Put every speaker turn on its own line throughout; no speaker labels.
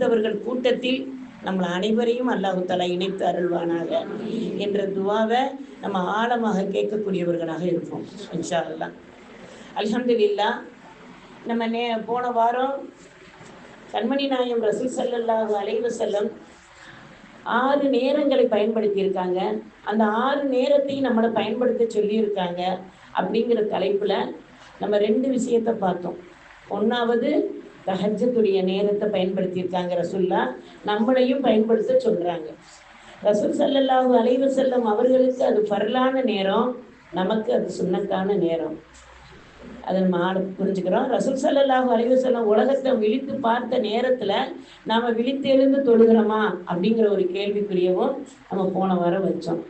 தேர்ந்தெடுத்தவர்கள் கூட்டத்தில் நம்ம அனைவரையும் அல்லாஹு தலா இணைத்து அருள்வானாக என்ற துவாவை நம்ம ஆழமாக கேட்கக்கூடியவர்களாக இருப்போம் இன்ஷா அல்லாஹ் அல்ஹம்துலில்லா நம்ம நே போன வாரம் கண்மணி நாயம் ரசூல் ஸல்லல்லாஹு அலைஹி செல்லம் ஆறு நேரங்களை பயன்படுத்தியிருக்காங்க. அந்த ஆறு நேரத்தையும் நம்மளை பயன்படுத்த சொல்லியிருக்காங்க அப்படிங்கிற தலைப்பில் நம்ம ரெண்டு விஷயத்தை பார்த்தோம். ஒன்றாவது தஹஜத்துடைய நேரத்தை பயன்படுத்தியிருக்காங்க ரசுல்லா. நம்மளையும் பயன்படுத்த சொல்றாங்க. ரசூல் சல்லல்லாஹு அலைவசல்லம் அவர்களுக்கு அது பரலான நேரம் நமக்கு அது சுண்ணத்தான நேரம். அதை நம்ம புரிஞ்சுக்கிறோம். ரசூல் சல்லாஹூ அலைஹி வஸல்லம் உலகத்தை விழித்து பார்த்த நேரத்துல நாம விழித்து எழுந்து தொழுகிறோமா அப்படிங்கிற ஒரு கேள்விக்குரியவும் நம்ம போன வாரம் வச்சோம்.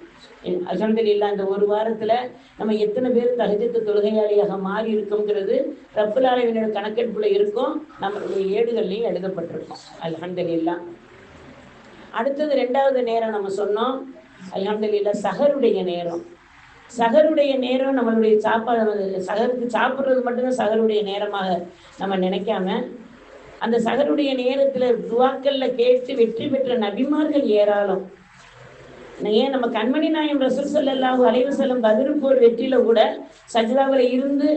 அல்ஹம்துலில்லாஹ் இந்த ஒரு வாரத்துல நம்ம எத்தனை பேர் தஹஜத்து தொழுகையாளியாக மாறி இருக்கோங்கிறது ரப்புல் ஆலமீனோட கணக்கெடுப்புல இருக்கும். நம்மளுடைய ஏடுகள்லையும் எழுதப்பட்டிருக்கோம். அல்ஹம்துலில்லாஹ். அடுத்தது ரெண்டாவது நேரம் நம்ம சொன்னோம். அல்ஹம்துலில்லாஹ் சஹருடைய நேரம். சகருடைய நேரம் நம்மளுடைய சாப்பாடு சகருக்கு சாப்பிட்றது மட்டும்தான் சகருடைய நேரமாக நம்ம நினைக்காம அந்த சகருடைய நேரத்துல துவாக்கல்ல கேட்டு வெற்றி பெற்ற நபிமார்கள் ஏராளம். ஏன் நம்ம கண்மணி நாயம் ரசூல் ஸல்லல்லாஹு அலைவு செல்லும் பதில் போர் வெற்றியில கூட சஜிதாவில் இருந்து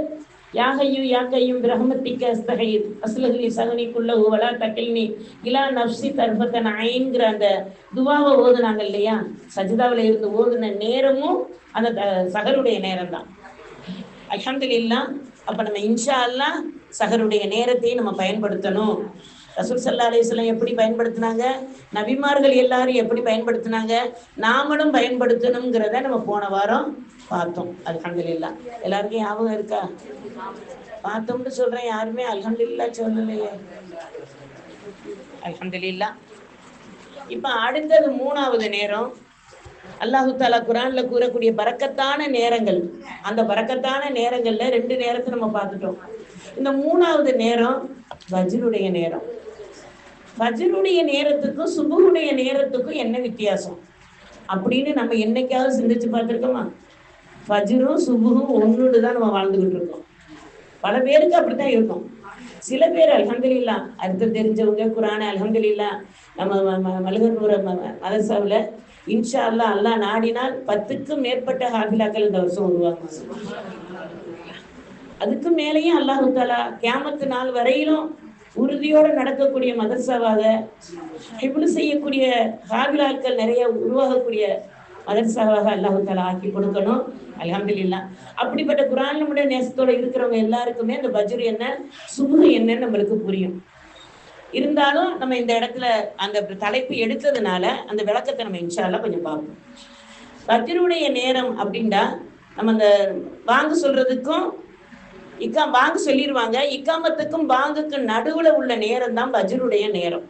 யாகையும் யாக்கையும் பிரஹமத்திக்க அஸ்தகைத் அஸ்லஹலி சகனிக்குள்ள உவலா வலா தக்கில்னி இலா நப்சி தர்பத்தன் ஐங்கிற அந்த துவாவை ஓதுனாங்க இல்லையா? சஜிதாவில் இருந்து ஓதுன நேரமும் அந்த த- சகருடைய நேரம் தான் அல்ஹம்துலில்லாஹ் அப்போ நம்ம இன்ஷா அல்லா சகருடைய நேரத்தையும் நம்ம பயன்படுத்தணும். ரசூல் சல்லா அலிஸ்லாம் எப்படி பயன்படுத்தினாங்க? நபிமார்கள் எல்லாரும் எப்படி பயன்படுத்தினாங்க? நாமளும் பயன்படுத்தணுங்கிறத நம்ம போன வாரம் பார்த்தோம். அல்ஹம்துலில்லாஹ். எல்லாருக்கும் ஞாபகம் இருக்கா? பார்த்தோம்னு சொல்றேன் யாருமே அல்ஹம்துலில்லாஹ் சொல்லலையே. அல்ஹம்துலில்லாஹ். இப்ப அடுத்தது மூணாவது நேரம். அல்லாஹு தாலா குரான்ல கூறக்கூடிய பறக்கத்தான நேரங்கள். அந்த பறக்கத்தான நேரங்கள்ல ரெண்டு நேரத்தை நம்ம பார்த்துட்டோம். இந்த மூணாவது நேரம் வஜ்ருடைய நேரம். வஜ்ருடைய நேரத்துக்கும் சுபுடைய நேரத்துக்கும் என்ன வித்தியாசம்? அப்படின்னு நம்ம என்னைக்காவது சிந்திச்சு பார்த்துருக்கோமா? ஃபஜ்ரும் சுபுகும் ஒன்றுன்னு தான் நம்ம வாழ்ந்துகிட்டு இருக்கோம். பல பேருக்கு அப்படித்தான் இருக்கும். சில பேர் அல்ஹம்துலில்லா அர்த்தம் தெரிஞ்சவங்க குரான அல்ஹம்துலில்லா நம்ம ம- ம- மலுகனூர இன்ஷா அல்லா அல்லாஹ் நாடினால் பத்துக்கும் மேற்பட்ட ஹாபிலாக்கள் இந்த வருஷம் உருவாங்க அதுக்கு மேலேயும் அல்லாஹு தாலா கேமத்து நாள் வரையிலும் உறுதியோடு நடக்கக்கூடிய மதர்சாவாக ஹிப்னு செய்யக்கூடிய ஹாபிலாக்கள் நிறைய உருவாகக்கூடிய மதர்சாவாக அல்லாஹு தாலா ஆக்கி கொடுக்கணும். அல்ஹம்துலில்லாஹ் அப்படிப்பட்ட குரான் நம்முடைய நேசத்தோட இருக்கிறவங்க எல்லாருக்குமே அந்த பஜ்ரு என்ன சுபு என்னன்னு நம்மளுக்கு புரியும். இருந்தாலும் நம்ம இந்த இடத்துல அந்த தலைப்பு எடுத்ததுனால அந்த விளக்கத்தை நம்ம இன்ஷால்லாம் கொஞ்சம் பார்ப்போம். பஜ்ருடைய நேரம் அப்படின்னா நம்ம அந்த வாங்க சொல்றதுக்கும் இக்கா வாங்க சொல்லிடுவாங்க இக்காமத்துக்கும் வாங்குக்கும் நடுவுல உள்ள நேரம் தான் பஜ்ருடைய நேரம்.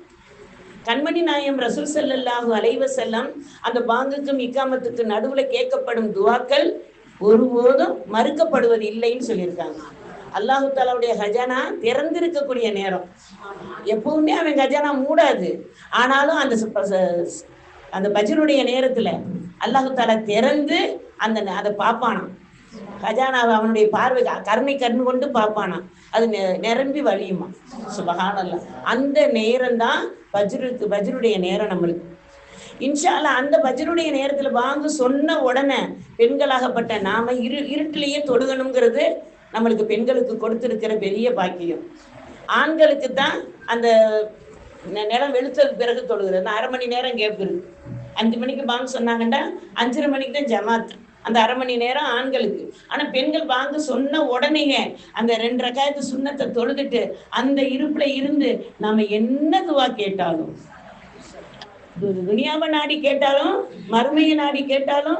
கண்மணி நாயம் ரசூல் செல்லல்லாஹு அலைவ செல்லம் அந்த பாங்குக்கும் இக்காமத்துக்கு நடுவுல கேட்கப்படும் துவாக்கள் ஒருபோதும் மறுக்கப்படுவது இல்லைன்னு சொல்லியிருக்காங்க. அல்லாஹு தாலாவுடைய ஹஜானா திறந்திருக்கக்கூடிய நேரம். எப்பவுமே அவன் கஜானா மூடாது. ஆனாலும் அந்த அந்த பஜனுடைய நேரத்துல அல்லாஹு தாலா திறந்து அந்த அதை பார்ப்பானாம். கஜானாவை அவனுடைய பார்வை கருணை கண் கொண்டு பார்ப்பானாம் அது நெ- நிரம்பி வழியுமா? சுபஹானல்லாஹ் அந்த நேரம் தான் பஜ்ருக்கு பஜ்ருடைய நேரம் நம்மளுக்கு. இன்ஷா அந்த பஜ்ருடைய நேரத்துல வாங்க சொன்ன உடனே பெண்களாகப்பட்ட நாம இரு இருட்டிலேயே தொடுகணுங்கிறது நம்மளுக்கு பெண்களுக்கு கொடுத்திருக்கிற பெரிய பாக்கியம். ஆண்களுக்கு தான் அந்த நிலம் வெளுத்தது பிறகு தொழுகிறது அந்த அரை மணி நேரம் கேப் இருக்கு அஞ்சு மணிக்கு பாங்க சொன்னாங்கன்னா அஞ்சரை மணிக்கு தான் ஜமாத். அந்த அரை மணி நேரம் ஆண்களுக்கு. ஆனா பெண்கள் வாங்க சொன்ன உடனேங்க அந்த ரெண்டு ரகாயத்து சுண்ணத்தை தொழுதுட்டு அந்த இருப்புல இருந்து நாம என்ன துவா கேட்டாலும் துனியாவை நாடி கேட்டாலும் மறுமையை நாடி கேட்டாலும்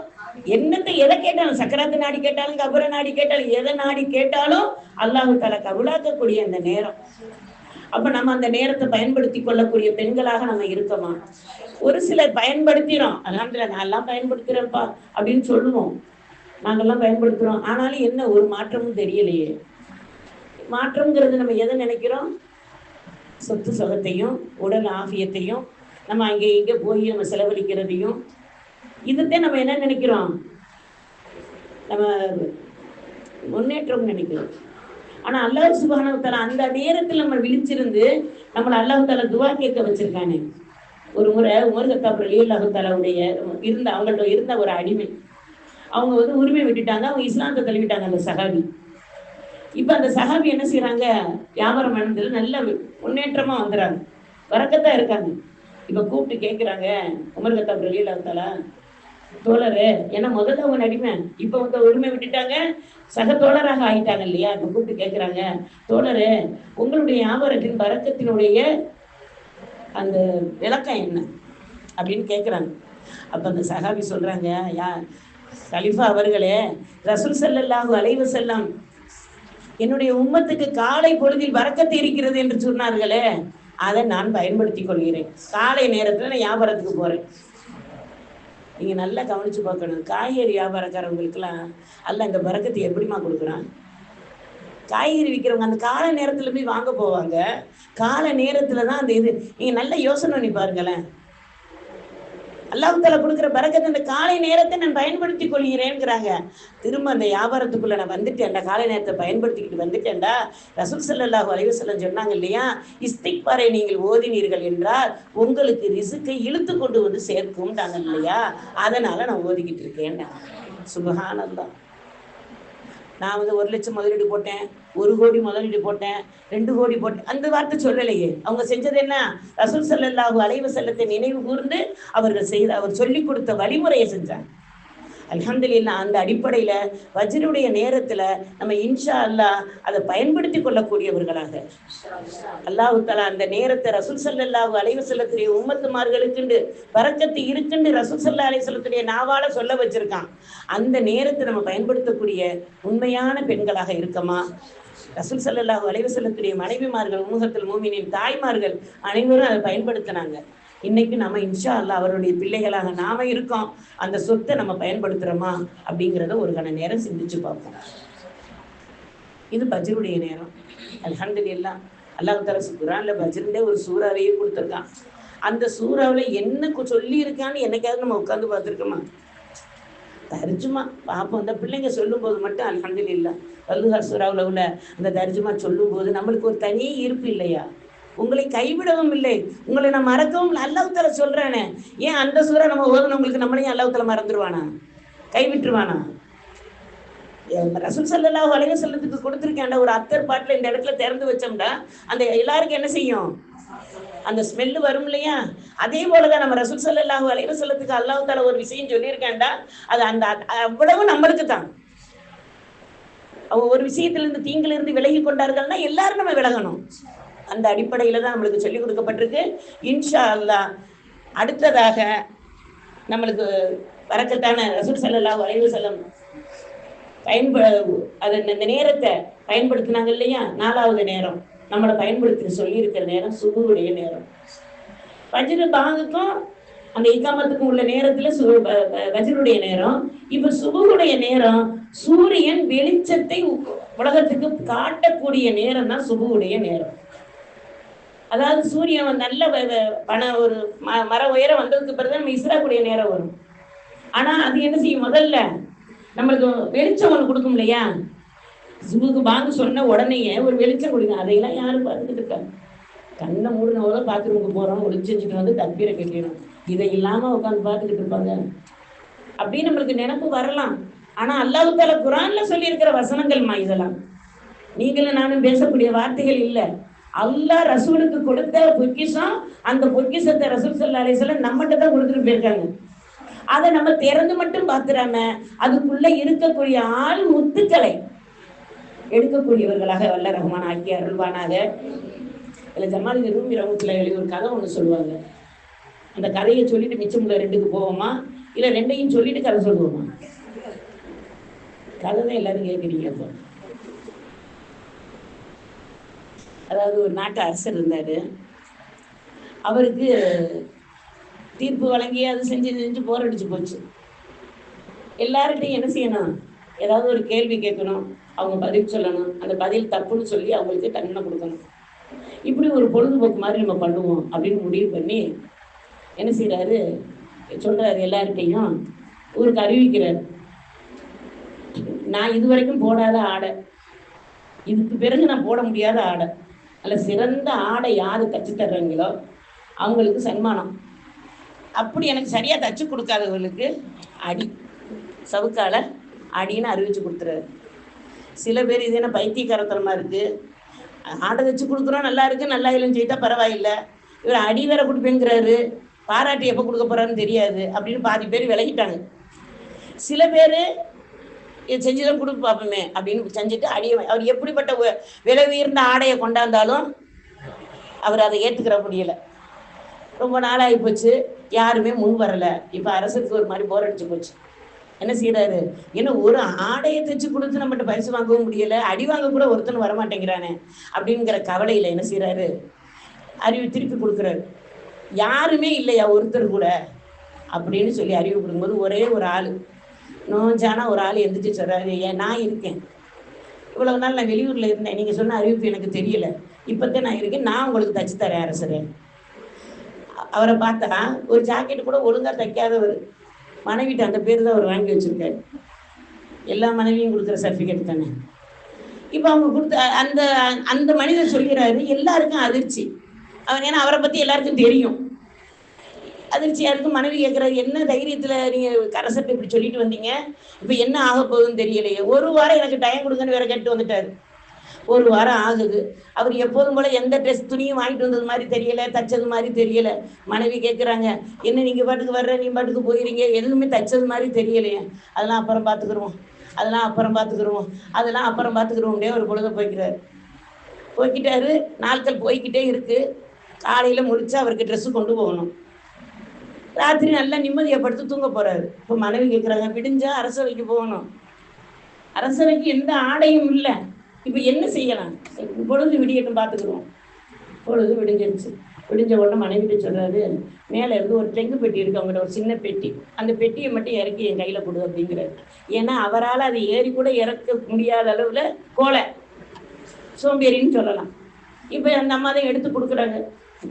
என்னத்தை எதை கேட்டாலும் சக்கராத்து நாடி கேட்டாலும் கபரை நாடி கேட்டாலும் எதை நாடி கேட்டாலும் அல்லாஹு தலா கபுலாக்கக்கூடிய அந்த நேரம். அப்ப நம்ம அந்த நேரத்தை பயன்படுத்தி கொள்ளக்கூடிய பெண்களாக நம்ம இருக்கோமா? ஒரு சிலர் பயன்படுத்திறோம். அதெல்லாம் நான் எல்லாம் பயன்படுத்துறேன்ப்பா அப்படின்னு சொல்லுவோம். நாங்கெல்லாம் பயன்படுத்துறோம். ஆனாலும் என்ன ஒரு மாற்றமும் தெரியலையே. மாற்றம்ங்கிறது நம்ம எதை நினைக்கிறோம்? சொத்து சுகத்தையும் உடல் ஆஃபியத்தையும் நம்ம அங்கே இங்கே போய் நம்ம செலவழிக்கிறதையும். இதுதான் நம்ம என்ன நினைக்கிறோம்? நம்ம முன்னேற்றம் நினைக்கிறோம். ஆனா அல்லாஹ் சுபான அந்த நேரத்தில் நம்ம விழிச்சிருந்து நம்மளை அல்லாஹ் துவா கேட்க வச்சிருக்கானே. ஒரு முறை உமர் கத்தாப் அலி அல்லாஹு இருந்த அவங்கள்ட்ட இருந்த ஒரு அடிமை. அவங்க வந்து உரிமை விட்டுட்டாங்க அவங்க இஸ்லாத்தை தள்ளிவிட்டாங்க அந்த சகாபி இப்ப அந்த சகாபி என்ன செய்யறாங்க வியாபாரம் மனதில் நல்ல முன்னேற்றமா வந்துறாங்க. வரக்கத்தான் இருக்காங்க. இப்ப கூப்பிட்டு கேட்கிறாங்க உமர் கத்தாப் அலி தோழரு ஏன்னா முதல்ல அவங்க அடிமை இப்ப வந்து உரிமை விட்டுட்டாங்க. சக தோழராக ஆயிட்டாங்க இல்லையா? கூப்பிட்டு கேட்கிறாங்க தோழரு உங்களுடைய வியாபாரத்தின் வரக்கத்தினுடைய அந்த விளக்கம் என்ன? அப்படின்னு கேட்குறாங்க அப்போ அந்த சஹாபி சொல்றாங்க யா கலிஃபா அவர்களே ரசூல் ஸல்லல்லாஹு அலைவு செல்லம் என்னுடைய உம்மத்துக்கு காலை பொழுதில் வரக்கத்து இருக்கிறது என்று சொன்னார்களே அதை நான் பயன்படுத்திக் கொள்கிறேன். காலை நேரத்தில் நான் வியாபாரத்துக்கு போறேன். நீங்கள் நல்லா கவனித்து பார்க்கணும். காய்கறி வியாபாரக்காரவங்களுக்கெல்லாம் அல்ல இந்த பறக்கத்தை எப்படிமா கொடுக்குறான்? காய்கறி விற்கிறவங்க அந்த காலை நேரத்தில் போய் வாங்க போவாங்க. காலை நேரத்தில் தான் அந்த இது நீங்கள் நல்லா யோசனை பண்ணி பாருங்களேன். அல்லாஹால கொடுக்குற பறக்கத்தை அந்த காலை நேரத்தை நான் பயன்படுத்தி கொள்கிறேங்கிறாங்க திரும்ப அந்த வியாபாரத்துக்குள்ள நான் வந்துட்டேன்டா காலை நேரத்தை பயன்படுத்திக்கிட்டு வந்துட்டேன்டா. ரசூல் ஸல்லல்லாஹு அலைவசல்லம் சொன்னாங்க இல்லையா இஸ்திக்பாரை நீங்கள் ஓதினீர்கள் என்றால் உங்களுக்கு ரிசுக்கை இழுத்து கொண்டு வந்து சேர்க்கும்ட்டாங்க இல்லையா அதனால நான் ஓதிக்கிட்டு இருக்கேன்டா. சுபகானந்தான் நான் வந்து ஒரு லட்சம் முதலீடு போட்டேன் ஒரு கோடி முதலீடு போட்டேன் ரெண்டு கோடி போட்டேன். அந்த வார்த்தை சொல்லலையே. அவங்க செஞ்சது என்ன? ரசூல் ஸல்லல்லாஹு அலைவு செல்லத்தை நினைவு கூர்ந்து அவர்கள் செய்த அவர் சொல்லிக் கொடுத்த வழிமுறையை செஞ்சாங்க. அலமதுல்லா அந்த அடிப்படையில வஜ்ருடைய நேரத்துல நம்ம இன்ஷா அல்லாஹ் அதை பயன்படுத்தி கொள்ளக்கூடியவர்களாக. அல்லாஹ் தஆலா அந்த நேரத்தை ரசூல் சல்லாஹூ அலைவு செல்லத்துடைய உம்மத்துமார்களுக்குண்டு பறக்கத்து இருக்குண்டு ரசூல் சல்லா அலைவு செல்லத்துடைய நாவால சொல்ல வச்சிருக்கான். அந்த நேரத்தை நம்ம பயன்படுத்தக்கூடிய உண்மையான பெண்களாக இருக்கமா? ரசூல் சல்லாஹூ அலைவு செல்லத்துடைய மனைவிமார்கள் உமுகத்தில் மூமினின் தாய்மார்கள் அனைவரும் அதை பயன்படுத்தினாங்க. இன்னைக்கு நம்ம இன்ஷா அல்லாஹ் அவருடைய பிள்ளைகளாக நாம இருக்கோம். அந்த சொத்தை நம்ம பயன்படுத்துறோமா அப்படிங்கிறத ஒரு கண நேரம் சிந்திச்சு பார்ப்போம். இது பஜ்ருடைய நேரம். அல்ஹம்துலில்லாஹ். அல்லாஹ் தஆலா குர்ஆன்ல பஜ்ருண்டே ஒரு சூறாவையே கொடுத்துருக்கான். அந்த சூறாவுல என்ன சொல்லி இருக்கான்னு என்னைக்காவது நம்ம உட்காந்து பார்த்துருக்கோமா? தர்ஜுமா பார்ப்போம் அந்த பிள்ளைங்க சொல்லும் போது மட்டும் அல்ஹம்துலில்லாஹ். வல்லுஹா சூறாவில் உள்ள அந்த தர்ஜுமா சொல்லும்போது நம்மளுக்கு ஒரு தனி இருப்பு இல்லையா? உங்களை கைவிடவும் இல்லை. உங்களை நான் மறக்கவும் இல்லை. அல்லாஹ் சொல்றானே ஏன் அந்த சூறா நம்ம ஓதுனவங்களுக்கு நம்மளையும் அல்லாஹ் மறந்துடுவானா கைவிட்டுருவானா? ரசூல் சல்லா அலைஹி செல்லத்துக்கு கொடுத்துருக்கேன்டா ஒரு அத்தர் பாட்டில் இந்த இடத்துல திறந்து வச்சோம்டா அந்த எல்லாருக்கும் என்ன செய்யும்? அந்த ஸ்மெல்லு வரும் இல்லையா? அதே போலதான் நம்ம ரசூல் சல்லாஹு அலைஹி செல்லத்துக்கு அல்லாவுத்தால ஒரு விஷயம் சொல்லியிருக்கேன்டா அது அந்த அவ்வளவு நம்மளுக்கு தான். ஒரு விஷயத்துல இருந்து தீங்குல இருந்து விலகி கொண்டார்கள்னா எல்லாரும் நம்ம விலகணும். அந்த அடிப்படையில தான் நம்மளுக்கு சொல்லிக் கொடுக்கப்பட்டிருக்கு. இன்ஷா அல்லாஹ் அடுத்ததாக நம்மளுக்கு வரக்கத்தான ரசூல் ஸல்லல்லாஹு அலைஹி செல்லம் பயன்ப அது இந்த நேரத்தை பயன்படுத்தினாங்க இல்லையா? நாலாவது நேரம். நம்மளை பயன்படுத்தி சொல்லி இருக்கிற நேரம் சுகுவுடைய நேரம். வஜ்ர பாங்குக்கும் அந்த இக்காமத்துக்கும் உள்ள நேரத்துல சு வஜ்ருடைய நேரம். இப்ப சுபுவுடைய நேரம் சூரியன் வெளிச்சத்தை உ- உலகத்துக்கு காட்டக்கூடிய நேரம் தான் சுகுவுடைய நேரம். அதாவது சூரியன் நல்ல வன ஒரு ம- மர உயரம் வந்ததுக்கு பிறகு நம்ம இஸ்ராக்குடைய நேரம் வரும். ஆனா அது என்ன செய்யும்? முதல்ல நம்மளுக்கு வெளிச்சம் ஒன்று கொடுக்கும் இல்லையா? ஜூக்கு பாங்கு சொன்ன உடனேயே ஒரு வெளிச்சம் கொடுக்கும் அதையெல்லாம் யாரும் பார்த்துக்கிட்டு இருக்காங்க. கண்ணை மூடினவங்க பாத்ரூமுக்கு போறோம். ஒளி செஞ்சுட்டு வந்து தப்பீரை கட்டிடும் இதை இல்லாம உட்காந்து பார்த்துக்கிட்டு இருப்பாங்க. அப்படின்னு நம்மளுக்கு நினைப்பு வரலாம். ஆனா அல்லாஹு தால குரான்ல சொல்லி இருக்கிற வசனங்கள்மா இதெல்லாம். நீங்களும் நானும் பேசக்கூடிய வார்த்தைகள் இல்லை. அல்லாஹ் ரசூலுக்கு கொடுத்த பொக்கிஷம் அந்த பொக்கிஷத்தை ரசூல் சல்லா அலிஸ்லாம் நம்மகிட்ட தான் கொடுத்துட்டு போயிருக்காங்க. அதை நம்ம திறந்து மட்டும் பார்த்துடாம அதுக்குள்ள இருக்கக்கூடிய ஆள் முத்துக்களை எடுக்கக்கூடியவர்களாக வல்ல ரஹ்மான் ஆக்கி அருள்வானாக. இல்ல ஜமாலுக்கு ரூமி ரவுத்துல எழுதி ஒரு கதை ஒண்ணு சொல்லுவாங்க. அந்த கதையை சொல்லிட்டு மிச்சமுள்ள ரெண்டுக்கு போவோமா? இல்ல ரெண்டையும் சொல்லிட்டு கதை சொல்லுவோமா? கதை தான் எல்லாரும் கேட்குறீங்க இப்போ அதாவது ஒரு நாட்டு அரசர் இருந்தார். அவருக்கு தீர்ப்பு வழங்கி அது செஞ்சு செஞ்சு போர் அடிச்சு போச்சு. எல்லார்கிட்டையும் என்ன செய்யணும்? ஏதாவது ஒரு கேள்வி கேட்கணும். அவங்க பதில் சொல்லணும். அந்த பதில் தப்புன்னு சொல்லி அவங்களுக்கு தண்டனை கொடுக்கணும். இப்படி ஒரு பொழுதுபோக்கு மாதிரி நம்ம பண்ணுவோம் அப்படின்னு முடிவு பண்ணி என்ன செய்கிறாரு சொல்கிறாரு எல்லார்கிட்டையும். ஊருக்கு அறிவிக்கிறார். நான் இது வரைக்கும் போடாத ஆடை. இதுக்கு பிறகு நான் போட முடியாத ஆடை. அல்ல சிறந்த ஆடை யாரு தச்சு தர்றாங்களோ அவங்களுக்கு சன்மானம். அப்படி எனக்கு சரியா தச்சு கொடுக்காதவங்களுக்கு அடி. சவுக்கால அடின்னு அறிவிச்சு கொடுத்துறாரு சில பேர் இது என்ன பைத்தியக்காரத்தனமா இருக்கு? ஆடை தச்சு கொடுக்குறோம் நல்லா இருக்கு நல்லா இல்லைன்னு சொல்லிட்டா பரவாயில்லை. இவர் அடி வேற கொடுப்பேங்கிறாரு. பாராட்டி எப்போ கொடுக்க போறாருன்னு தெரியாது அப்படின்னு பாதி பேர் விலகிட்டாங்க. சில பேர் இது செஞ்சுதான் கொடுத்து பார்ப்போமே அப்படின்னு செஞ்சுட்டு அடிய அவர் எப்படிப்பட்ட விலை உயர்ந்த ஆடையை கொண்டாந்தாலும் அவர் அதை ஏற்றுக்கிற முடியல. ரொம்ப நாளாகி போச்சு. யாருமே முன் வரலை. இப்போ அரசுக்கு ஒரு மாதிரி போர் அடிச்சு போச்சு. என்ன செய்யறாரு ஏன்னா ஒரு ஆடையை தைச்சு கொடுத்து நம்மகிட்ட பரிசு வாங்கவும் முடியல. அடி வாங்க கூட ஒருத்தன் வரமாட்டேங்கிறானே அப்படிங்கிற கவலையில என்ன செய்யறாரு அறிவு திருப்பி கொடுக்குறாரு. யாருமே இல்லையா ஒருத்தர் கூட அப்படின்னு சொல்லி அறிவு கொடுக்கும்போது ஒரே ஒரு ஆள். நோஞ்சானா ஒரு ஆள் எந்திரிச்சு சொல்றாரு ஏன் நான் இருக்கேன். இவ்வளவு நாள் நான் வெளியூர்ல இருந்தேன். நீங்க சொன்ன அறிவிப்பு எனக்கு தெரியல. இப்பதான் நான் இருக்கேன். நான் உங்களுக்கு தச்சு தரேன் அரசரே. அவரை பார்த்தா ஒரு ஜாக்கெட் கூட ஒழுங்கா தைக்காதவர். மனைவிட்டு அந்த பேர் தான் அவர் வாங்கி வச்சிருக்காரு. எல்லா மனைவியும் கொடுக்குற சர்டிஃபிகேட் தானே. இப்போ அவங்க கொடுத்த அந்த அந்த மனிதர் சொல்கிறாரு எல்லாருக்கும் அதிர்ச்சி. அவன் ஏன்னா அவரை பற்றி எல்லாருக்கும் தெரியும். அதிர்ச்சியா இருக்கு மனைவி கேட்கிறாரு என்ன தைரியத்துல நீங்க கரசட்டை இப்படி சொல்லிட்டு வந்தீங்க? இப்போ என்ன ஆக போகுதுன்னு தெரியலையே. ஒரு வாரம் எனக்கு டைம் கொடுங்கன்னு வேற கேட்டு வந்துட்டாரு. ஒரு வாரம் ஆகுது. அவர் எப்போதும் போல எந்த ட்ரெஸ் துணியும் வாங்கிட்டு வந்தது மாதிரி தெரியல தச்சது மாதிரி தெரியல. மனைவி கேட்குறாங்க என்ன நீங்க பாட்டுக்கு வர்ற? நீ பாட்டுக்கு போயிறீங்க எதுவுமே தச்சது மாதிரி தெரியலையே. அதெல்லாம் அப்புறம் பார்த்துக்குருவோம் அதெல்லாம் அப்புறம் பார்த்துக்குருவோம் அதெல்லாம் அப்புறம் பார்த்துக்குருவோம்டே ஒரு பொழுத போய்க்கிறாரு. போய்கிட்டாரு நாட்கள் போய்கிட்டே இருக்கு. காலையில முடிச்சு அவருக்கு ட்ரெஸ் கொண்டு போகணும். ராத்திரி நல்லா நிம்மதியை படுத்து தூங்க போறாரு. இப்போ மனைவி கேட்குறாங்க விடிஞ்சா அரசவைக்கு போகணும். அரசவைக்கு எந்த ஆடையும் இல்லை. இப்போ என்ன செய்யலாம்? பொழுது விடியட்டும் பார்த்துக்குறோம் பொழுது விடிஞ்சிருச்சு. விடிஞ்ச உடனே மனைவிட்டு சொல்றாரு மேலே இருந்து ஒரு தெங்கு பெட்டி இருக்கு அவங்கள்ட்ட ஒரு சின்ன பெட்டி. அந்த பெட்டியை மட்டும் இறக்கி என் கையில் கொடு அப்படிங்கிறாரு. ஏன்னா அவரால் அதை ஏறி கூட இறக்க முடியாத அளவில் கோலை. சோம்பேறின்னு சொல்லலாம். இப்போ அந்த அம்மா தான் எடுத்து கொடுக்குறாங்க.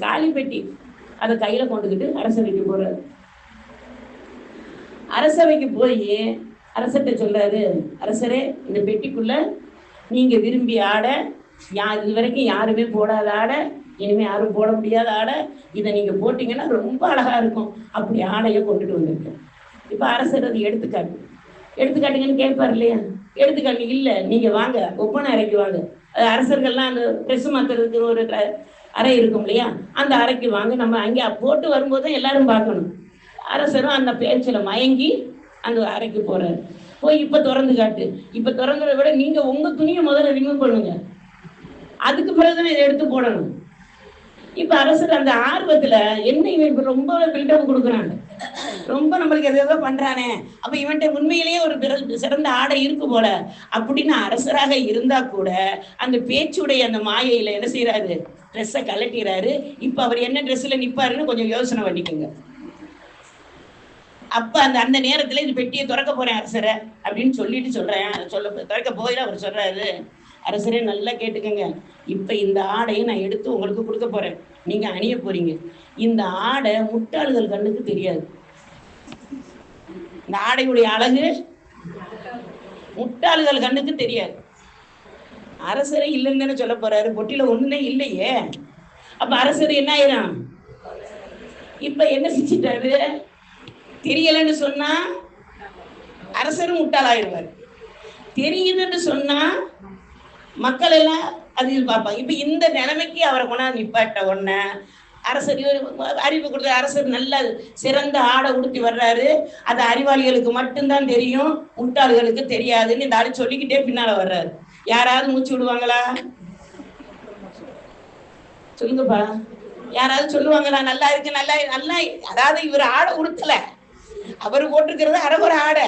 காலி பெட்டி. அதை கையில கொண்டுக்கிட்டு அரசவைக்கு போறாரு. அரசவைக்கு போய் அரசர்கிட்ட சொல்றாரு அரசரே இந்த பெட்டிக்குள்ள நீங்க விரும்பி ஆட யா இது வரைக்கும் யாருமே போடாத ஆட இனிமே யாரும் போட முடியாத ஆடை இதை நீங்க போட்டீங்கன்னா ரொம்ப அழகா இருக்கும். அப்படி ஆடையை கொண்டுட்டு வந்திருக்கேன் இப்ப அரசர் அது எடுத்துக்காட்டு. எடுத்துக்காட்டுங்கன்னு கேட்பார் இல்லையா? எடுத்துக்காட்டு இல்ல நீங்க வாங்க ஒப்பனை அறைக்கு வாங்க. அரசர்கள்லாம் அந்த ட்ரெஸ் மாத்துறதுக்கு ஒரு அறை இருக்கும் இல்லையா? அந்த அறைக்கு வாங்க. நம்ம அங்கே போட்டு வரும்போது தான் எல்லாரும் பார்க்கணும். அரசரும் அந்த பேச்சில் மயங்கி அந்த அறைக்கு போறாரு. போய் இப்ப திறந்து காட்டு. இப்ப திறந்ததை விட நீங்க உங்க துணியை முதல்ல ரிமூவ் பண்ணுங்க. அதுக்கு பிறகுதான் இதை எடுத்து போடணும். இப்ப அரசர் அந்த ஆர்வத்துல என்ன இவன் இப்ப ரொம்ப பில்டப் கொடுக்குறாங்க ரொம்ப நம்மளுக்கு எதோ பண்றானே. அப்ப இவன்கிட்ட உண்மையிலேயே ஒரு சிறந்த ஆடை இருக்கு போல. அப்படின்னு அரசராக இருந்தா கூட அந்த பேச்சுடைய அந்த மாயையில என்ன செய்யறாரு ட்ரெஸ்ஸை கலட்டிறாரு இப்போ அவர் என்ன ட்ரெஸ்ஸில் நிற்பாருன்னு கொஞ்சம் யோசனை பண்ணிக்கோங்க. அப்போ அந்த அந்த நேரத்தில் இந்த பெட்டியை திறக்க போகிறேன் அரசரை அப்படின்னு சொல்லிட்டு சொல்கிறேன் சொல்ல திறக்க போயில அவர் சொல்கிறாரு அரசரே நல்லா கேட்டுக்கங்க. இப்போ இந்த ஆடையை நான் எடுத்து உங்களுக்கு கொடுக்க போகிறேன் நீங்கள் அணிய போகிறீங்க இந்த ஆடை முட்டாள்கள் கண்ணுக்கு தெரியாது. இந்த ஆடையுடைய அழகு முட்டாள்கள் கண்ணுக்கு தெரியாது. அரசரே இல்லைன்னு தானே சொல்ல போறாரு. பொட்டியில ஒண்ணுமே இல்லையே. அப்ப அரசர் என்ன ஆயிரும் இப்ப என்ன செஞ்சிட்டாரு? தெரியலன்னு சொன்னா அரசரும் முட்டாளாயிடுவார் தெரியுதுன்னு சொன்னா மக்கள் எல்லாம் அது பார்ப்பாங்க. இப்ப இந்த நிலைமைக்கு அவரை கொண்டாந்து நிப்பாட்ட உடனே அரசர் அறிவு கொடுத்த அரசர் நல்ல சிறந்த ஆடை உடுத்தி வர்றாரு. அது அறிவாளிகளுக்கு மட்டும்தான் தெரியும் முட்டாள்களுக்கு தெரியாதுன்னு இந்த ஆளு சொல்லிக்கிட்டே பின்னால வர்றாரு. யாராவது மூச்சு விடுவாங்களா? சொல்லுங்கப்பா யாராவது சொல்லுவாங்களா? நல்லா இருக்கு நல்லா நல்லா அதாவது இவர் ஆடை உடுத்தல. அவர் போட்டிருக்கிறது அரகுற ஆடை.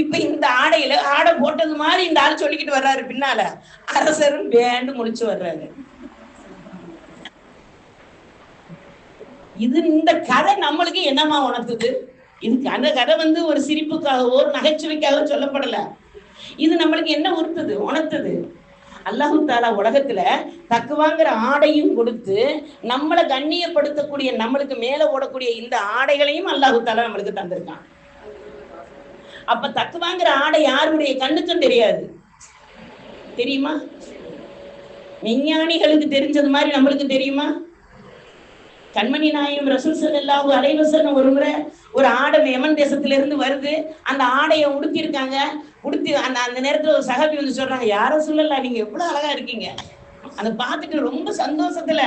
இப்ப இந்த ஆடையில ஆடை போட்டது மாதிரி இந்த ஆள் சொல்லிக்கிட்டு வர்றாரு பின்னால. அரசரும் வேண்டு முடிச்சு வர்றாரு. இது இந்த கதை நம்மளுக்கு என்னமா உணர்த்துது? இதுக்கு அந்த கதை வந்து ஒரு சிரிப்புக்காகவோ நகைச்சுவைக்காகவோ சொல்லப்படல. இது நம்மளுக்கு என்ன உறுத்துது? உணர்த்துது. அல்லாஹு தாலா உலகத்துல தக்குவாங்கிற ஆடையும் கொடுத்து நம்மளை கண்ணியப்படுத்தக்கூடிய நம்மளுக்கு மேல ஓடக்கூடிய இந்த ஆடைகளையும் அல்லாஹு தாலா நம்மளுக்கு தந்திருக்கான். அப்ப தக்குவாங்கிற ஆடை யாருடைய கண்ணுக்கும் தெரியாது. தெரியுமா? விஞ்ஞானிகளுக்கு தெரிஞ்சது மாதிரி நம்மளுக்கு தெரியுமா? கண்மணி நாயம் ரசூல் ஸல்லல்லாஹு அலைஹி வஸல்லம் ஒரு முறை ஒரு ஆடை யமன் தேசத்துல இருந்து வருது. அந்த ஆடையை உடுத்தி இருக்காங்க உடுத்தி அந்த அந்த நேரத்துல ஒரு சகாபி வந்து சொல்றாங்க யார சொல்லல நீங்க எவ்வளவு அழகா இருக்கீங்க. அதை பார்த்துட்டு ரொம்ப சந்தோஷத்துல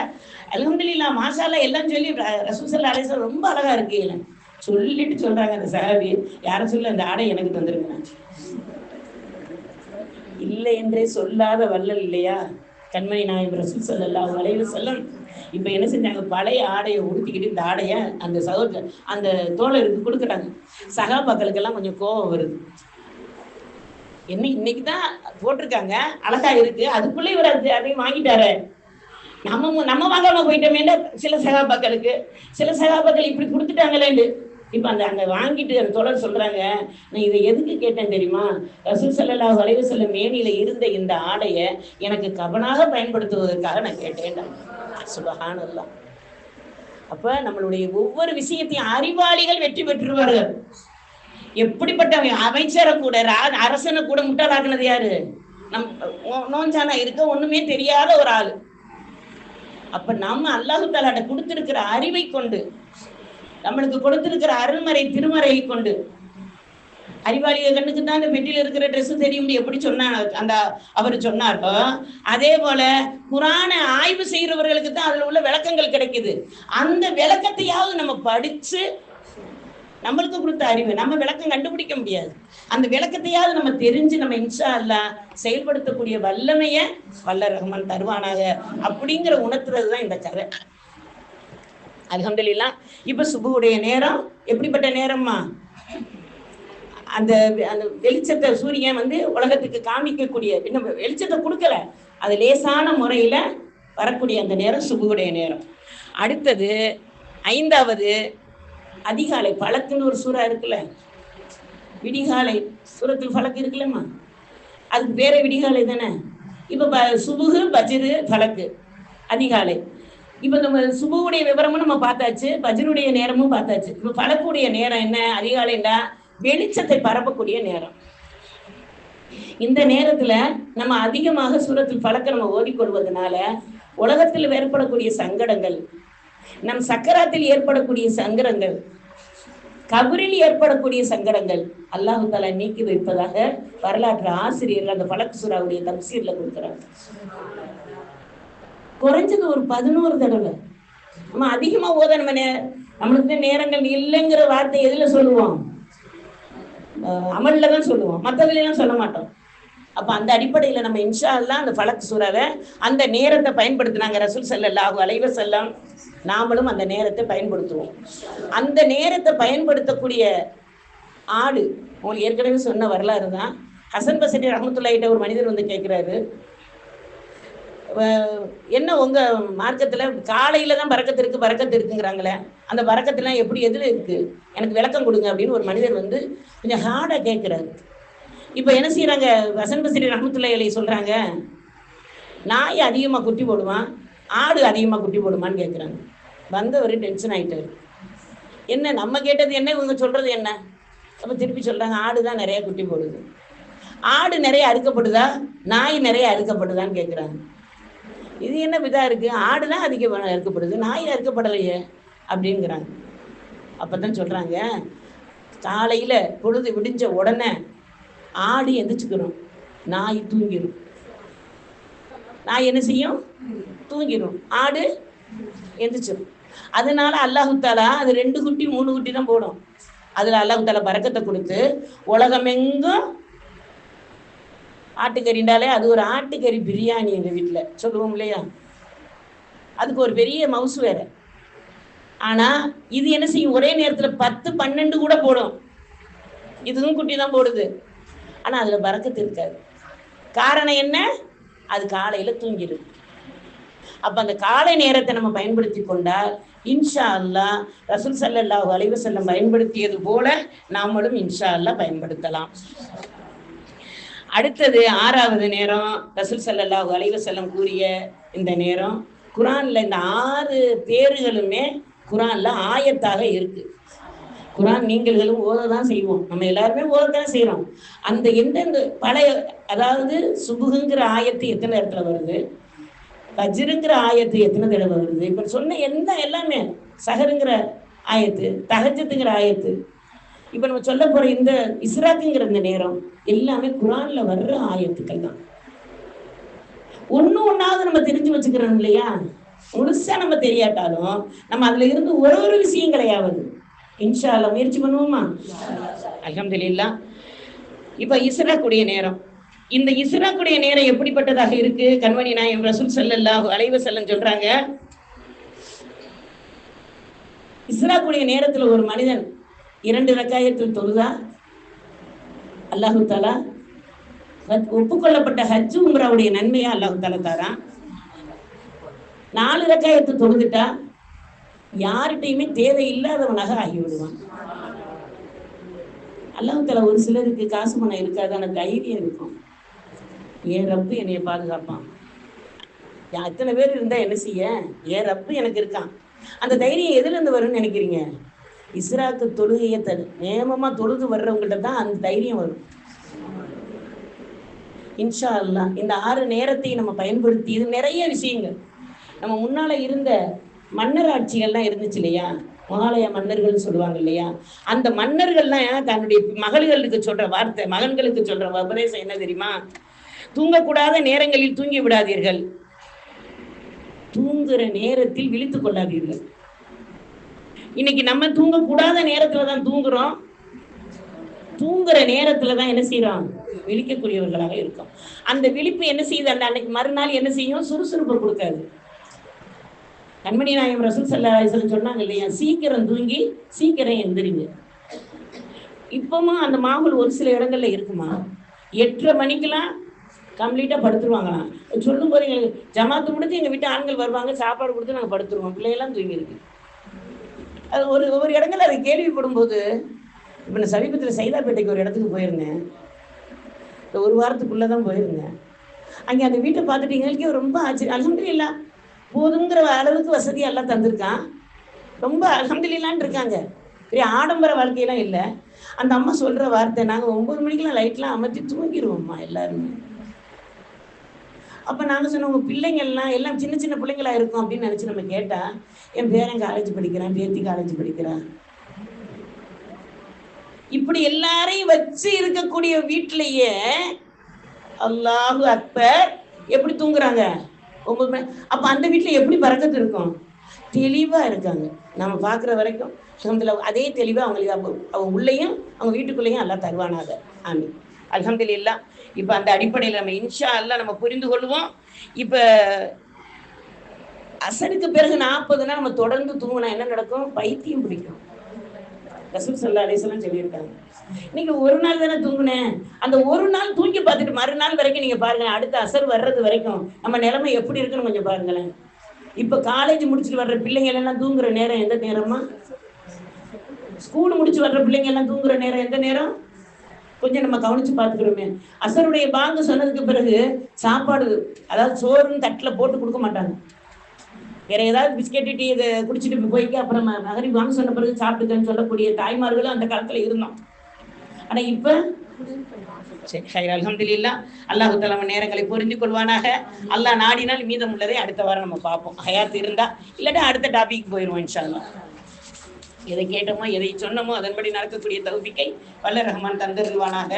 அலமதுல்லா மாஷால்லா எல்லாம் சொல்லி ரசூல் ஸல்லல்லாஹு அலைஹி ரொம்ப அழகா இருக்கீங்க சொல்லிட்டு சொல்றாங்க அந்த சகாபி யார சொல்ல அந்த ஆடை எனக்கு தந்துருங்க. இல்லை என்றே சொல்லாத வல்லல் இல்லையா? கண்மணி நாயம் ரசூல் ஸல்லல்லாஹு அலைஹி வஸல்லம் இப்போ என்ன செஞ்சாங்க? பழைய ஆடையை உடுத்திக்கிட்டு இந்த ஆடையை அந்த சகோதர அந்த தோழருக்கு கொடுக்குறாங்க. சகாபாக்களுக்கெல்லாம் கொஞ்சம் கோபம் வருது. என்ன இன்னைக்கு தான் போட்டிருக்காங்க. அழகா இருக்கு. அதுக்குள்ள இவர் அது அதையும் வாங்கிட்டாரு. நம்ம நம்ம வாங்காம போயிட்டோமேல சில சகாபாக்களுக்கு சில சகாபாக்கள் இப்படி கொடுத்துட்டாங்களேன்னு. இப்ப அந்த அங்க வாங்கிட்டு அந்த தொடர் சொல்றாங்க நான் இதை எதுக்கு கேட்டேன் தெரியுமா? ரசூல் சல்லா வளைவு செல்ல மேனியில இருந்த இந்த ஆடையை எனக்கு கவனாக பயன்படுத்துவதற்காக நான் கேட்டேன். சுபகானல்லாம் அப்ப நம்மளுடைய ஒவ்வொரு விஷயத்தையும் அறிவாளிகள் வெற்றி பெற்றுருவார்கள் எப்படிப்பட்ட அமைச்சரை கூட ரா- அரசனை கூட முட்டாளாக்குனது யாரு? நம் நோஞ்சானா இருக்க ஒண்ணுமே தெரியாத ஒரு ஆள். அப்ப நம்ம அல்லாஹு தாலாட்ட கொடுத்திருக்கிற அறிவை கொண்டு நம்மளுக்கு கொடுத்திருக்கிற அருள்மறை திருமறையை கொண்டு. அறிவாளிய கண்ணுக்கு தான் அந்த பெட்டியில் இருக்கிற ட்ரெஸ் தெரியும் எப்படி சொன்னா அந்த அவர் சொன்னாரோ. அதே போல குரானை ஆய்வு செய்கிறவர்களுக்கு தான் அதுல உள்ள விளக்கங்கள் கிடைக்குது. அந்த விளக்கத்தையாவது நம்ம படிச்சு நம்மளுக்கு கொடுத்த அறிவு. நம்ம விளக்கம் கண்டுபிடிக்க முடியாது. அந்த விளக்கத்தையாவது நம்ம தெரிஞ்சு நம்ம இன்ஷா அல்லா செயல்படுத்தக்கூடிய வல்லமைய வல்ல ரஹ்மான் தருவானாக அப்படிங்கிற உணர்த்துறது தான் இந்த கதை. அல்ஹம்துலில்லாஹ் இப்ப சுபுவுடைய நேரம். எப்படிப்பட்ட நேரம்மா? அந்த அந்த வெளிச்சத்தை சூரியன் வந்து உலகத்துக்கு காமிக்கக்கூடிய இன்னும் வெளிச்சத்தை கொடுக்கல. அது லேசான முறையில வரக்கூடிய அந்த நேரம் சுபுவுடைய நேரம். அடுத்தது ஐந்தாவது அதிகாலை பழக்குன்னு ஒரு சூறா இருக்குல்ல? விடிகாலை சூரத்தில் பழக்கு இருக்குல்லம்மா. அதுக்கு பேரே விடிகாலை தானே? இப்போ ப சுபுகு பஜ்ரு பழக்கு அதிகாலை. இப்போ நம்ம சுபுவுடைய விவரமும் நம்ம பார்த்தாச்சு பஜனுடைய நேரமும் பார்த்தாச்சு. இப்ப பழக்கூடிய நேரம் என்ன? அதிகாலைன்னா வெளிச்சத்தை பரப்பக்கூடிய நேரம். இந்த நேரத்துல நம்ம அதிகமாக சூரத்தில் பழக்க நம்ம ஓடிக்கொள்வதனால உலகத்தில் ஏற்படக்கூடிய சங்கடங்கள் நம் சக்கராத்தில் ஏற்படக்கூடிய சங்கடங்கள் கபரில் ஏற்படக்கூடிய சங்கடங்கள் அல்லாஹு தாலா நீக்கி வைப்பதாக வரலாற்று ஆசிரியர்கள் அந்த பழக்கு சுறாவுடைய தப்சீர்ல கொடுக்குறாங்க. குறைஞ்சது ஒரு பதினோரு தடவை. நம்ம அதிகமா ஓத நம்ம நே நம்மளுக்கு நேரங்கள் இல்லைங்கிற வார்த்தை எதுல சொல்லுவோம்? அமல்ல தான் சொல்லுவோம். மற்றதுல எல்லாம் சொல்ல மாட்டோம். அப்ப அந்த அடிப்படையில நம்ம இன்ஷா அல்லாஹ் அந்த ஃபலக் சூறாவை அந்த நேரத்தை பயன்படுத்தினாங்க ரசூல் ஸல்லல்லாஹு அலைவர் செல்லாம் நாமளும் அந்த நேரத்தை பயன்படுத்துவோம். அந்த நேரத்தை பயன்படுத்தக்கூடிய ஆடு உங்களுக்கு ஏற்கனவே சொன்ன வரலாறு தான். ஹசன் பசரி ரஹமத்துல்லாயிட்ட ஒரு மனிதர் வந்து கேட்குறாரு என்ன உங்க மார்க்கத்துல காலையில தான் பறக்கத்து இருக்கு பறக்கத்து இருக்குங்கிறாங்களே அந்த பறக்கத்துலாம் எப்படி எதுல இருக்கு? எனக்கு விளக்கம் கொடுங்க அப்படின்னு ஒரு மனிதர் வந்து கொஞ்சம் ஹார்டா கேட்கிறாரு இப்போ என்ன செய்யறாங்க வசன் பசரி ரஹமத்துல்லாஹி அலைஹி சொல்றாங்க நாய் அதிகமா குட்டி போடுவான் ஆடு அதிகமா குட்டி போடுமான்னு கேட்குறாங்க வந்தவர் டென்ஷன் ஆயிட்டாரு. என்ன நம்ம கேட்டது என்ன இவங்க சொல்றது என்ன? அப்போ திருப்பி சொல்றாங்க ஆடு தான் நிறைய குட்டி போடுது. ஆடு நிறைய அறுக்கப்படுதா? நாய் நிறைய அறுக்கப்படுதான்னு கேட்குறாங்க இது என்ன இதாக இருக்குது ஆடு தான் அதிக அறுக்கப்படுது நாய் அறுக்கப்படலையே அப்படிங்கிறாங்க. அப்போ தான் சொல்கிறாங்க காலையில் பொழுது விடிஞ்ச உடனே ஆடு எந்திரிச்சுக்கிறோம் நாய் தூங்கிடும் நாய் என்ன செய்யும்? தூங்கிடும் ஆடு எந்திரிச்சிடும் அதனால அல்லாஹுத்தாலா அது ரெண்டு குட்டி மூணு குட்டி தான் போடும். அதில் அல்லாஹுத்தாலா பறக்கத்தை கொடுத்து உலகமெங்கும் ஆட்டுக்கறிண்டாலே அது ஒரு ஆட்டுக்கறி பிரியாணி எங்கள் வீட்டில் சொல்லுவோம் இல்லையா? அதுக்கு ஒரு பெரிய மவுசு வேற. ஆனால் இது என்ன செய்யும்? ஒரே நேரத்தில் பத்து பன்னெண்டு கூட போடும். இதுவும் குட்டி தான் போடுது. ஆனால் அதில் பறக்கத்து இருக்காது. காரணம் என்ன? அது காலையில் தூங்கிடுது அப்போ அந்த காலை நேரத்தை நம்ம பயன்படுத்தி கொண்டால் இன்ஷா அல்லா ரசூல் சல்லாஹ் அலைஹி பயன்படுத்தியது போல நாமளும் இன்ஷா அல்லா பயன்படுத்தலாம். அடுத்தது ஆறாவது நேரம் ரசூல் ஸல்லல்லாஹு அலைஹி செல்லம் கூறிய இந்த நேரம் குரான்ல இந்த ஆறு பேர்களுமே குரான்ல ஆயத்தாக இருக்கு. குரான் நீங்களும் ஓத தான் செய்வோம். நம்ம எல்லாருமே ஓத தான் செய்கிறோம் அந்த எந்தெந்த பழைய அதாவது சுபுகுங்கிற ஆயத்து எத்தனை இடத்துல வருது? கஜிருங்கிற ஆயத்து எத்தனை தடவை வருது? இப்ப சொன்ன எந்த எல்லாமே சஹருங்கிற ஆயத்து தகஜத்துங்கிற ஆயத்து இப்ப நம்ம சொல்ல போற இந்த இஸ்ராக்குங்கிற இந்த நேரம் எல்லாமே குரான்ல வர்ற ஆயத்துக்கள் தான். ஒண்ணு ஒன்னாவது நம்ம தெரிஞ்சு வச்சுக்கிறோம் இல்லையா? முழுசா நம்ம தெரியாட்டாலும் நம்ம அதுல இருந்து ஒரு ஒரு விஷயங்களையாவது இன்ஷா முயற்சி பண்ணுவோமா? அல்ஹம்துலில்லாஹ் இப்ப இஸ்ராக்குடைய நேரம். இந்த இஸ்ராக்குடைய நேரம் எப்படிப்பட்டதாக இருக்கு? கண்மணி நாயம் ரசூல் செல்லல்லா அலைவ செல்லன் சொல்றாங்க இஸ்ராக்குடைய நேரத்துல ஒரு மனிதன் இரண்டு ரக்காயத்தில் தொழுதா? அல்லாஹு தாலா ஹஜ்- ஒப்புக்கொள்ளப்பட்ட ஹஜ்ஜு உம்ராவுடைய நன்மையா அல்லாஹு தாலா தாரான் நாலு ரக்காயத்து தொழுதுட்டா யார்கிட்டையுமே தேவையில்லாதவனாக இல்லாதவனாக ஆகிவிடுவான். அல்லாஹு தாலா ஒரு சிலருக்கு காசு பணம் இருக்காது தைரியம் இருக்கும். ஏன் ரப்பு என்னைய பாதுகாப்பான். அத்தனை பேர் இருந்தா என்ன செய்ய? ஏன் ரப்பு எனக்கு இருக்கான். அந்த தைரியம் எதுல இருந்து வரும்னு நினைக்கிறீங்க? இஸ்ராக்கு தொழுகையை த நேமமா தொழுது வர்றவங்கள்ட்ட தான் அந்த தைரியம் வரும். இன்ஷா அல்லாஹ் இந்த ஆறு நேரத்தை நம்ம பயன்படுத்தி இது நிறைய விஷயங்கள். நம்ம முன்னால இருந்த மன்னர் ஆட்சிகள்லாம் இருந்துச்சு இல்லையா? மகாலய மன்னர்கள்னு சொல்லுவாங்க இல்லையா? அந்த மன்னர்கள்லாம் தன்னுடைய மகள்களுக்கு சொல்ற வார்த்தை மகன்களுக்கு சொல்ற உபதேசம் என்ன தெரியுமா? தூங்கக்கூடாத நேரங்களில் தூங்கி விடாதீர்கள். தூங்குற நேரத்தில் விழித்துக் கொள்ளாதீர்கள். இன்னைக்கு நம்ம தூங்கக்கூடாத நேரத்துல தான் தூங்குறோம். தூங்குற நேரத்துல தான் என்ன செய்யறோம் விழிக்கக்கூடியவர்களாக இருக்கும். அந்த விழிப்பு என்ன செய்யுது? அந்த அன்னைக்கு மறுநாள் என்ன செய்யும்? சுறுசுறுப்பு கொடுக்காது. கண்மணி நாயம் ரசூல் சல்லா சொன்னாங்க இல்லையா? சீக்கிரம் தூங்கி சீக்கிரம் எந்திரிங்க. இப்பவும் அந்த மாமூல் ஒரு சில இடங்கள்ல இருக்குமா? எட்டரை மணிக்கெல்லாம் கம்ப்ளீட்டா படுத்துருவாங்களாம். சொல்லும் போது எங்களுக்கு ஜமாத்து முடிஞ்சு எங்க வீட்டு ஆண்கள் வருவாங்க சாப்பாடு கொடுத்து நாங்க படுத்துருவோம். பிள்ளையெல்லாம் தூங்கி ஒரு அது ஒரு இடங்கள்ல அதை கேள்விப்படும் போது இப்போ நான் சமீபத்தில் சைதாப்பேட்டைக்கு ஒரு இடத்துக்கு போயிருந்தேன். இந்த ஒரு வாரத்துக்குள்ளே தான் போயிருந்தேன். அங்கே அந்த வீட்டை பார்த்துட்டு எங்களுக்கே ரொம்ப ஆச்சரியம் அலமதுல்லா போதுங்கிற அளவுக்கு வசதி எல்லாம் தந்திருக்கான். ரொம்ப அலமதுல்லான்னு இருக்காங்க. பெரிய ஆடம்பர வாழ்க்கையெல்லாம் இல்லை. அந்த அம்மா சொல்கிற வார்த்தை நாங்கள் ஒம்பது மணிக்கெல்லாம் லைட்லாம் அமர்த்தி தூங்கிடுவோம்மா எல்லாருமே. அப்போ நாங்கள் சொன்னோம் உங்கள் பிள்ளைங்கள்லாம் எல்லாம் சின்ன சின்ன பிள்ளைங்களா இருக்கும் அப்படின்னு நினச்சி நம்ம கேட்டால் என் பேரன் காலேஜ் படிக்கிறான் பேத்தி காலேஜ் படிக்கிறான். இப்படி எல்லாரையும் வச்சு இருக்கக்கூடிய வீட்டிலேயே அல்லாஹு அக்பர் எப்படி தூங்குறாங்க? ஒன்பது மணி அப்ப அந்த வீட்டுல எப்படி பறக்கத்து இருக்கும்? தெளிவா இருக்காங்க. நம்ம பார்க்குற வரைக்கும் அல்ஹம்துலில்லாஹ் அதே தெளிவா அவங்களுக்கு அப்ப அவங்க உள்ளேயும் அவங்க வீட்டுக்குள்ளேயும் எல்லாம் தருவானாக. ஆமி அல்ஹம்துலில்லாஹ் இப்ப அந்த அடிப்படையில் நம்ம இன்ஷா எல்லாம் நம்ம புரிந்து கொள்வோம். இப்ப அசனுக்கு பிறகு நாற்பது நாள் நம்ம தொடர்ந்து தூங்கினா என்ன நடக்கும்? பைத்தியம் பிடிக்கும். ரசூல் சல்லா அலிஸ்லாம் சொல்லியிருக்காங்க. நீங்க ஒரு நாள் தானே தூங்குனேன். அந்த ஒரு நாள் தூங்கி பார்த்துட்டு மறுநாள் வரைக்கும் நீங்க பாருங்க அடுத்த அசர் வர்றது வரைக்கும் நம்ம நிலைமை எப்படி இருக்குன்னு கொஞ்சம் பாருங்களேன். இப்ப காலேஜ் முடிச்சுட்டு வர்ற பிள்ளைங்க எல்லாம் தூங்குற நேரம் எந்த நேரமா ஸ்கூல் முடிச்சு வர்ற பிள்ளைங்க எல்லாம் தூங்குற நேரம் எந்த நேரம்? கொஞ்சம் நம்ம கவனிச்சு பார்த்துக்கிறோமே அசருடைய பாங்கு சொன்னதுக்கு பிறகு சாப்பாடு அதாவது சோறுன்னு தட்டில் போட்டு கொடுக்க மாட்டாங்க. வேற ஏதாவது பிஸ்கெட் டீ இதை குடிச்சிட்டு போய்க்கு அப்புறம் நகரி வாங்க சொன்ன பிறகு சாப்பிட்டுக்கன்னு சொல்லக்கூடிய தாய்மார்களும் அந்த காலத்துல இருந்தோம் ஆனா இப்ப? சரி ஹைர் அல்ஹம்துலில்லாஹ் அல்லாஹு தஆலா நேரங்களை புரிந்து கொள்வானாக. அல்லாஹ் நாடினால் மீதம் உள்ளதை அடுத்த வாரம் நம்ம பார்ப்போம். ஹயாத் இருந்தா இல்லாட்டா அடுத்த டாபிக் போயிடுவோம் இன்ஷால்லாம் எதை கேட்டோமோ எதை சொன்னமோ அதன்படி நடக்கக்கூடிய தௌபிக்கை வல்ல ரஹ்மான் தந்திருவானாக.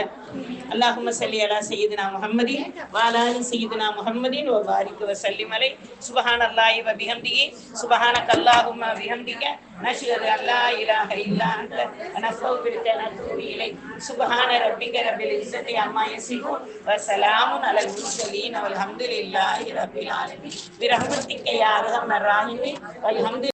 அல்லாஹும சல்லி அலா சய்யிதினா முஹம்மதின் வாலாலி அலா ஆலி சய்யிதினா முஹம்மதின் வ பாரிக் வ சல்லிம் அலை. சுப்ஹானல்லாஹி வ பிஹம்திஹி. சுப்ஹானக அல்லாஹும்ம வ பிஹம்திக. நஷ்ஹது அன் இலாஹ இல்லா அன்த. நஸ்தக்ஃபிருக வ நத்தூபு இலைக் ரப்பிக ரப்பில் இஸ்ஸத்தி அம்மா யசிஃபூன். வ ஸலாமுன் அலல் முர்ஸலீன் வல்ஹம்துலில்லாஹி ரப்பில் ஆலமீன். பிரஹ்மத்திக யா அர்ஹமர் ராஹிமீன். வல்ஹம்து